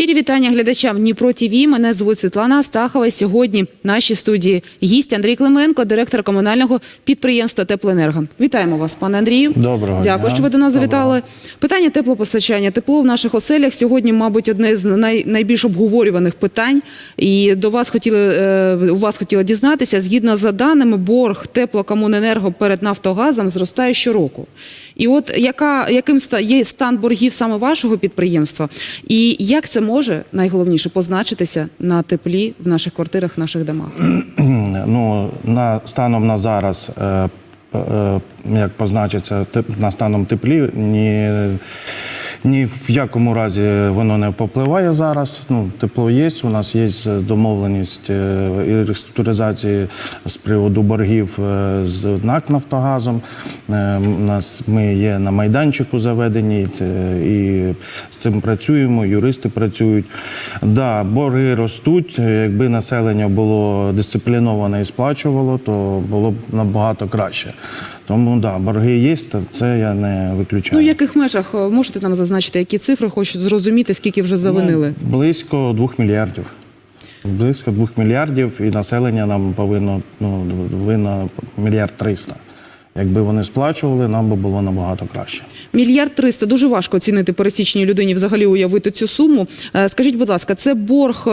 Щирі вітання глядачам Дніпро ТІВІ. Мене звуть Світлана Астахова. І Сьогодні в нашій студії гість Андрій Клименко, директор комунального підприємства Теплоенерго. Вітаємо вас, пане Андрію. Доброго Дякую, дня. що ви до нас Доброго. завітали. Питання теплопостачання. Тепло в наших оселях сьогодні, мабуть, одне з най, найбільш обговорюваних питань. І до вас хотіли е, у вас хотіла дізнатися. Згідно за даними, борг теплокомуненерго перед Нафтогазом зростає щороку. І от яка яким є стан боргів саме вашого підприємства, і як це може найголовніше позначитися на теплі в наших квартирах, в наших домах? Ну, на, станом на зараз, е, е, як позначиться на станом теплі, ні, ні в якому разі воно не попливає зараз. Ну, тепло є, у нас є домовленість е, і реструктуризації з приводу боргів е, з НАК Нафтогазом. Е, у нас, ми є на майданчику заведені, і з цим працюємо, юристи працюють. Да, борги ростуть. Якби населення було дисципліноване і сплачувало, то було б набагато краще. Тому да, борги є, та це я не виключаю. Ну, в яких межах е, можете нам зазначити, які цифри хочуть зрозуміти, скільки вже завинили? Ну, близько двох мільярдів. Близько двох мільярдів, і населення нам повинно ну, винно мільярд триста. Якби вони сплачували, нам би було набагато краще. Мільярд триста дуже важко оцінити пересічній людині взагалі уявити цю суму. Е, Скажіть, будь ласка, це борг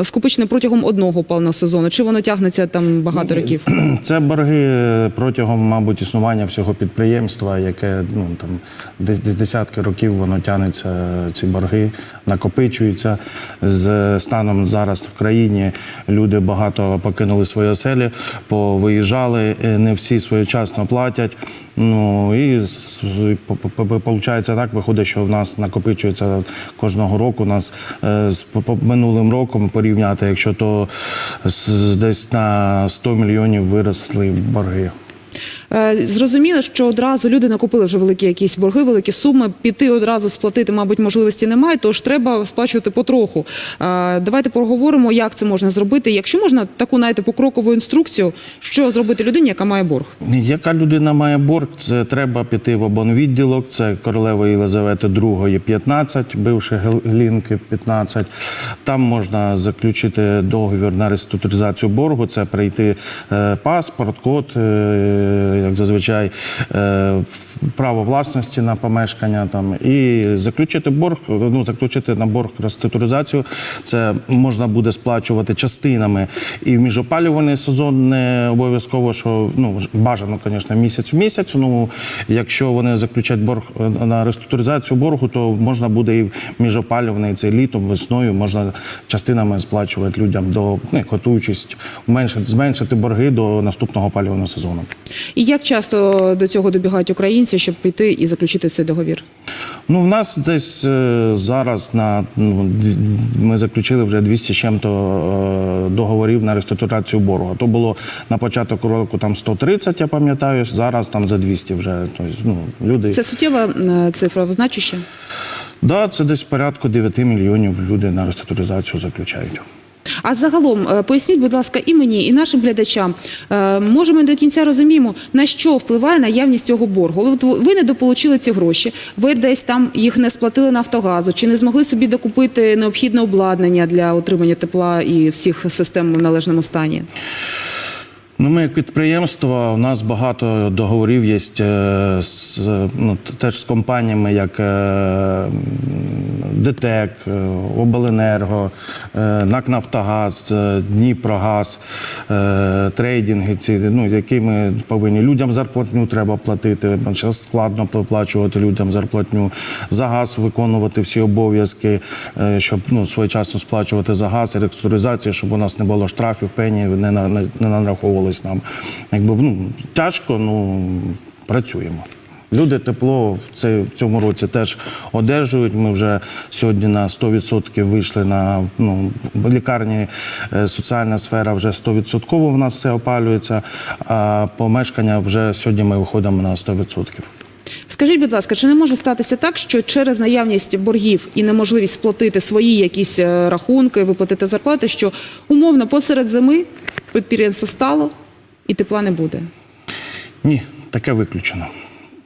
е, скупичений протягом одного певного сезону? Чи воно тягнеться там багато років? Це борги протягом, мабуть, існування всього підприємства, яке ну там десь десь десятки років воно тягнеться. Ці борги накопичуються. З станом зараз в країні люди багато покинули свої оселі, повиїжджали, е, не всі своєчасно платять. Ну і виходить так, виходить, що в нас накопичується кожного року. У нас е, з минулим роком порівняти, якщо то десь на 100 мільйонів виросли борги. Е, Зрозуміло, що одразу люди накопили вже великі якісь борги, великі суми. Піти одразу сплатити, мабуть, можливості немає, тож треба сплачувати потроху. Е, Давайте поговоримо, як це можна зробити. Якщо можна таку знаєте, покрокову інструкцію, що зробити людині, яка має борг. Яка людина має борг? Це треба піти в обонвідділок, це королевої Єлизавети II 15, бивши Глінки 15. Там можна заключити договір на реструктуризацію боргу, це прийти е, паспорт, код, як зазвичай, е, право власності на помешкання там, і заключити борг, ну, заключити на борг реструктуризацію. Це можна буде сплачувати частинами і в міжопалювальний сезон не обов'язково, що ну бажано, звісно, місяць в місяць. Ну якщо вони заключать борг е, на реструктуризацію боргу, то можна буде і в міжопалювальний цей літом, весною можна частинами сплачувати людям до ну, як готуючись, зменшити борги до наступного опалювального сезону. Як часто до цього добігають українці, щоб піти і заключити цей договір? Ну, в нас десь е, зараз на ну, ми заключили вже 200 з чим-то е, договорів на реструктурацію боргу. То було на початок року там 130, я пам'ятаю. Зараз там за 200 вже. Тобто, ну, люди Це суттєва е, цифра, значуща? да, це десь порядку 9 мільйонів люди на реструктуризацію заключають. А загалом е, поясніть, будь ласка, і мені, і нашим глядачам. е, Може, ми до кінця розуміємо, на що впливає наявність цього боргу. Ви недополучили ці гроші, ви десь там їх не сплатили Нафтогазу, чи не змогли собі докупити необхідне обладнання для отримання тепла і всіх систем в належному стані. Ну, ми як підприємство, у нас багато договорів є е, з, ну, теж з компаніями, як е, ДТЕК, е, Обленерго, НАК Нафтогаз, Дніпрогаз, трейдинги, ці, ну, які ми повинні. Людям зарплатню треба платити. Зараз складно виплачувати людям зарплатню, за газ виконувати всі обов'язки, щоб ну, своєчасно сплачувати за газ і реструктуризація, щоб у нас не було штрафів, пені не, на- не нам. Якби ну тяжко, ну працюємо. Люди тепло в цьому році теж одержують. Ми вже сьогодні на 100% вийшли на ну, лікарні е, соціальна сфера вже 100% в нас все опалюється, а помешкання вже сьогодні ми виходимо на 100%. Скажіть, будь ласка, чи не може статися так, що через наявність боргів і неможливість сплатити свої якісь е, рахунки, виплатити зарплати, що умовно посеред зими підприємство стало і тепла не буде? Ні, таке виключено.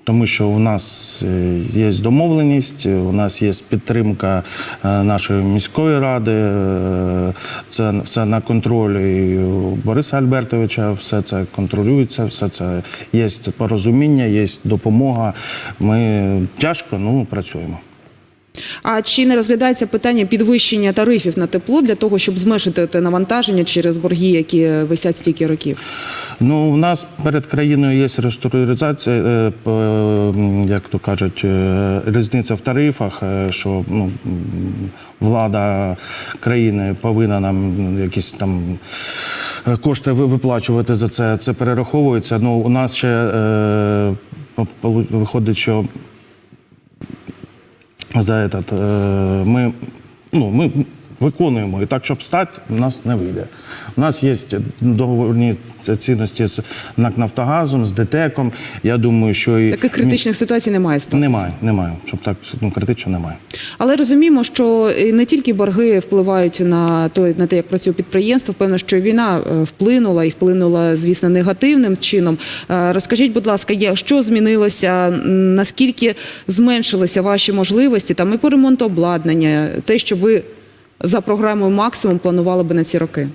тому що у нас е, є домовленість, у нас є підтримка е, нашої міської ради. е, Це все на контролі Бориса Альбертовича, все це контролюється, все це є порозуміння, є допомога. Ми тяжко, ну працюємо. А чи не розглядається питання підвищення тарифів на тепло для того, щоб зменшити те навантаження через борги, які висять стільки років? Ну, у нас перед країною є реструктуризація, е, як то кажуть, е, різниця в тарифах, е, що ну, влада країни повинна нам якісь там кошти виплачувати за це. Це перераховується. Ну, у нас ще виходить, що за этот, ми, ну, ми виконуємо. І так, щоб стати, у нас не вийде. У нас є договорні цінності з НАК Нафтогазом, з ДТЕКом. Я думаю, що і Таких критичних ситуацій немає статусу. немає, немає. Щоб так ну, критично немає. Але розуміємо, що не тільки борги впливають на той на те, як працює підприємство. Певно, що війна е, вплинула і вплинула, звісно, негативним чином. Е, Розкажіть, будь ласка, що змінилося? Наскільки зменшилися ваші можливості там і по ремонту обладнання, те, що ви за програмою максимум планували би на ці роки?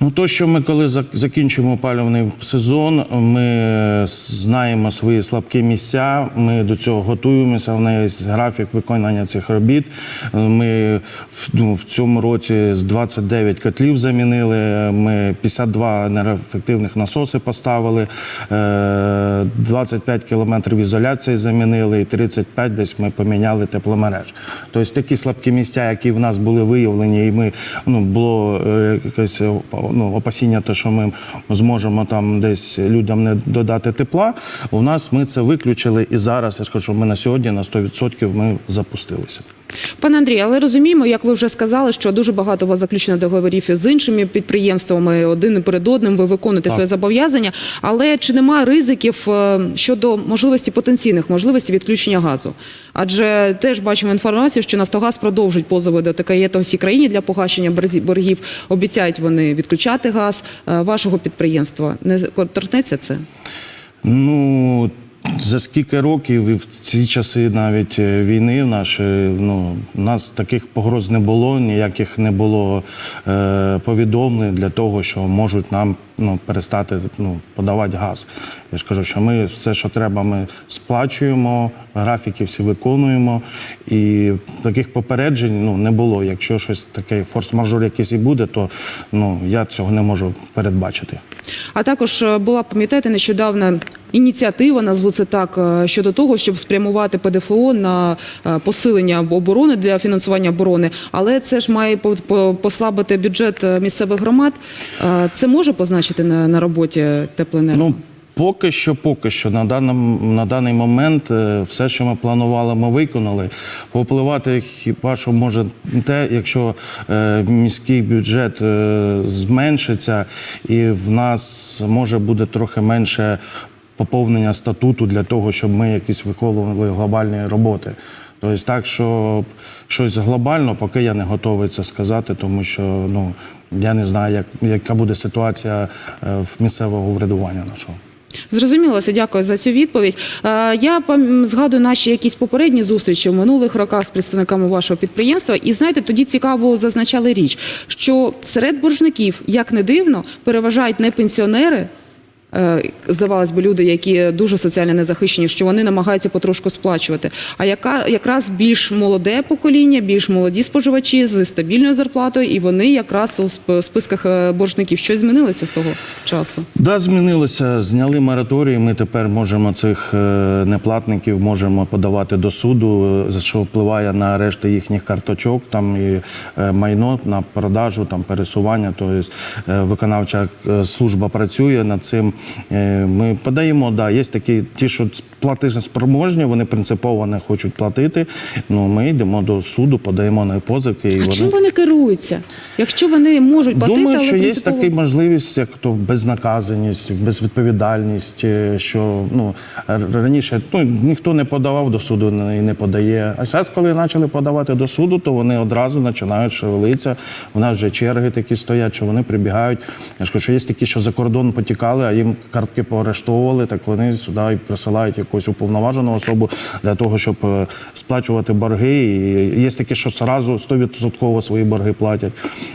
Ну, то, що ми коли закінчимо опалювальний сезон, ми знаємо свої слабкі місця, ми до цього готуємося. У нас є графік виконання цих робіт. Ми в, ну, в цьому році з 29 котлів замінили. Ми 52 енергоефективних насоси поставили, е, 25 кілометрів ізоляції замінили, і 35 десь ми поміняли тепломереж. Тобто такі слабкі місця, які в нас були виявлені, і ми ну було е, якесь е, ну, опасіння, те, що ми зможемо там десь людям не додати тепла. У нас ми це виключили, і зараз я скажу, ми на сьогодні на 100% ми запустилися. Пане Андрій, але розуміємо, як ви вже сказали, що дуже багато у вас заключено договорів з іншими підприємствами. Один перед одним ви виконуєте свої зобов'язання. Але чи немає ризиків е, щодо можливості потенційних можливостей відключення газу? Адже теж бачимо інформацію, що Нафтогаз продовжить позови до ТКЄ та всій країні для погашення боргів. Обіцяють вони відключати газ Е, вашого підприємства. Не торкнеться це? Ну за скільки років і в ці часи навіть е, війни нашої, ну нас таких погроз не було, ніяких не було е, повідомлень для того, що можуть нам ну, перестати ну, подавати газ. Я ж кажу, що ми все, що треба, ми сплачуємо, графіки всі виконуємо, і таких попереджень ну, не було. Якщо щось таке форс-мажор якийсь і буде, то ну я цього не можу передбачити. А також е, була, пам'ятаєте, нещодавно ініціатива, назву це так, е, щодо того, щоб спрямувати ПДФО на е, посилення оборони для фінансування оборони. Але це ж має по- по- послабити бюджет місцевих громад. Це може позначити на, на роботі теплоенерго? Ну, поки що, поки що, на, даному, на даний момент е, все, що ми планували, ми виконали. Повпливати хіба що може те, якщо е, міський бюджет е, зменшиться, і в нас може буде трохи менше поповнення статуту для того, щоб ми якісь виконували глобальні роботи. Тобто так, що щось глобально, поки я не готовий це сказати, тому що ну, я не знаю, як, яка буде ситуація е, в місцевого врядування нашого. Зрозуміло, Вася, дякую за цю відповідь. Е, Я згадую наші якісь попередні зустрічі в минулих роках з представниками вашого підприємства. І знаєте, тоді цікаво зазначали річ, що серед боржників, як не дивно, переважають не пенсіонери. Е, Здавалось би, люди, які дуже соціально незахищені, що вони намагаються потрошку сплачувати. А яка якраз більш молоде покоління, більш молоді споживачі з стабільною зарплатою, і вони якраз у сп- списках е, боржників. Щось змінилося з того часу? Да, змінилося. Зняли мораторій. Ми тепер можемо цих е, неплатників можемо подавати до суду, що впливає на решти їхніх карточок, там і майно на продажу, там пересування. Тобто виконавча служба працює над цим. Е, Ми подаємо. Да, є такі ті, що платежеспроможні, вони принципово не хочуть платити. Ну ми йдемо до суду, подаємо на позики. І А вони... чим вони керуються? Якщо вони можуть платити, Думаю, але що є принципово... така можливість, як то безнаказаність, безвідповідальність, е, що ну раніше ну, ніхто не подавав до суду і не подає. А зараз, коли почали подавати до суду, то вони одразу починають шевелитися. У нас вже черги такі стоять, що вони прибігають. Я ж кажу, що є такі, що за кордон потікали, а їм їм картки поорештовували, так вони сюди присилають якусь уповноважену особу для того, щоб е, сплачувати борги. І є такі, що зразу 100% свої борги платять.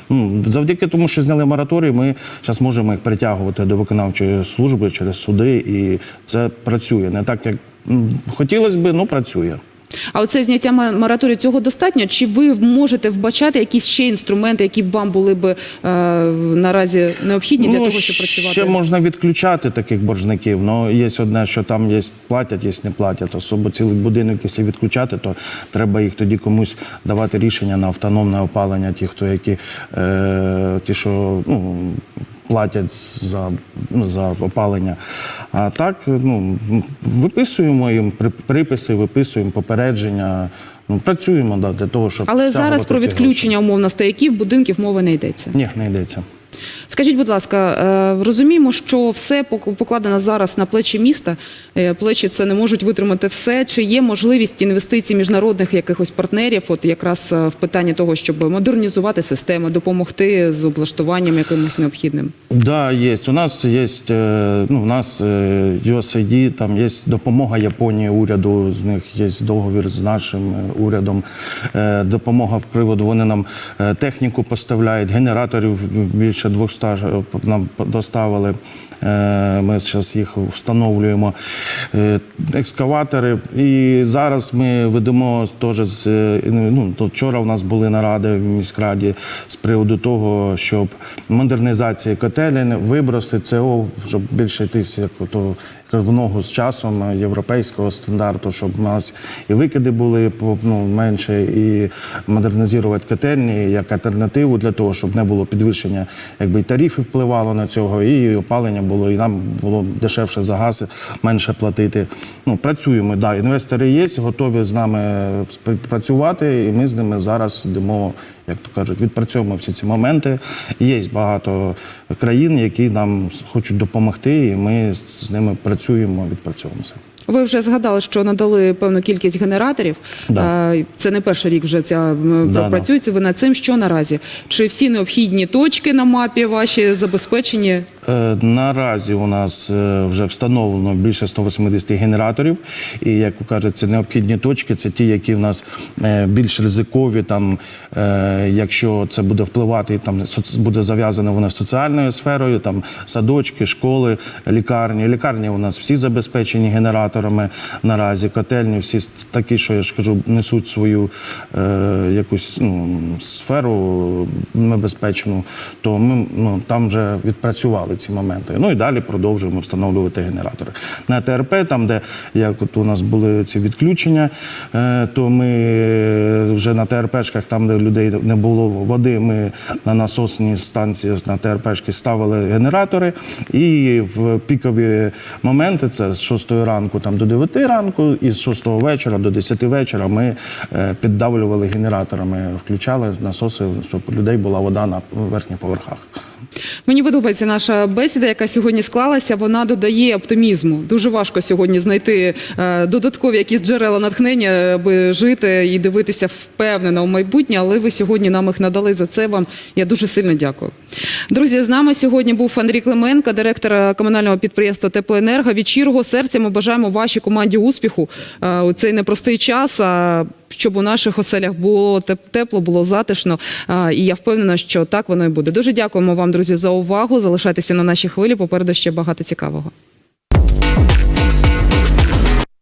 Ну, завдяки тому, що зняли мораторій, ми зараз можемо їх притягувати до виконавчої служби через суди, і це працює. Не так, як хотілося б, ну працює. А оце зняття мораторію цього достатньо? Чи ви можете вбачати якісь ще інструменти, які б вам були б е, наразі необхідні для того, щоб працювати? Ну, Ще можна відключати таких боржників. але є одне, що там є платять, є не платять. Особо цілий будинок, якщо відключати, то треба їх тоді комусь давати рішення на автономне опалення, ті, хто які е, ті, що ну. Платять за, ну, за опалення. А так, ну, виписуємо їм при- приписи, виписуємо попередження. Ну, працюємо да, для того, щоб Але зараз про відключення умовно стояків будинків мови не йдеться. Ні, не йдеться. Скажіть, будь ласка, е, розуміємо, що все пок- покладено зараз на плечі міста. Е, Плечі це не можуть витримати все. Чи є можливість інвестицій міжнародних якихось партнерів, от якраз е, в питанні того, щоб модернізувати систему, допомогти з облаштуванням якимось необхідним? Да, есть. У нас е, ну, у нас USAID, там є допомога Японії уряду, з них є договір з нашим урядом. Допомога в приводу, вони нам техніку поставляють, генераторів більше 200 ж, е, нам доставили. Е, Ми зараз їх встановлюємо. Е, Екскаватори. І зараз ми ведемо теж з е, ну, вчора у нас були наради в міськраді з приводу того, щоб модернізація котелень, виброси ЦО, щоб більше йтися як ото в ногу з часом е, європейського стандарту, щоб у нас і викиди були ну, менше, і модернізувати котельні як альтернативу для того, щоб не було підвищення, якби і тарифів впливало на цього, і опалення було, і нам було дешевше за газ, менше платити. Ну, працюємо, да, інвестори є, готові з нами співпрацювати, і ми з ними зараз йдемо, як то кажуть, відпрацьовуємо всі ці моменти. Є багато країн, які нам хочуть допомогти, і ми з ними працюємо, відпрацьовуємося. Ви вже згадали, що надали певну кількість генераторів. Да. Це не перший рік вже ця Да, працюється. Ви над цим що наразі? Чи всі необхідні точки на мапі ваші забезпечені? Е, Наразі у нас е, вже встановлено більше 180 генераторів. І як ви кажете, це необхідні точки. Це ті, які в нас е, більш ризикові. Там, якщо це буде впливати, там буде зав'язано воно з соціальною сферою, там садочки, школи, лікарні. Лікарні у нас всі забезпечені генераторами наразі. Котельні всі такі, що я ж кажу, несуть свою е, якусь ну, сферу небезпечну, то ми ну, там вже відпрацювали ці моменти. Ну і далі продовжуємо встановлювати генератори. На ТРП, там, де як от у нас були ці відключення, е, то ми вже на ТРПшках, там, де людей не було води, ми на насосні станції на ТРПшки ставили генератори. І в пікові моменти, це з 6 ранку там, до 9 ранку, і з 6 вечора до 10 вечора ми е, піддавлювали генераторами, включали насоси, щоб у людей була вода на верхніх поверхах. Мені подобається наша бесіда, яка сьогодні склалася. Вона додає оптимізму. Дуже важко сьогодні знайти е, додаткові якісь джерела натхнення, аби жити і дивитися впевнено в майбутнє. Але ви сьогодні нам їх надали. За це вам я дуже сильно дякую. Друзі, з нами сьогодні був Андрій Клименко, директор комунального підприємства Теплоенерго. Від щирого серця ми бажаємо вашій команді успіху е, у цей непростий час. Щоб у наших оселях було тепло, було затишно. І я впевнена, що так воно і буде. Дуже дякуємо вам, друзі, за увагу. Залишайтеся на нашій хвилі. Попереду ще багато цікавого.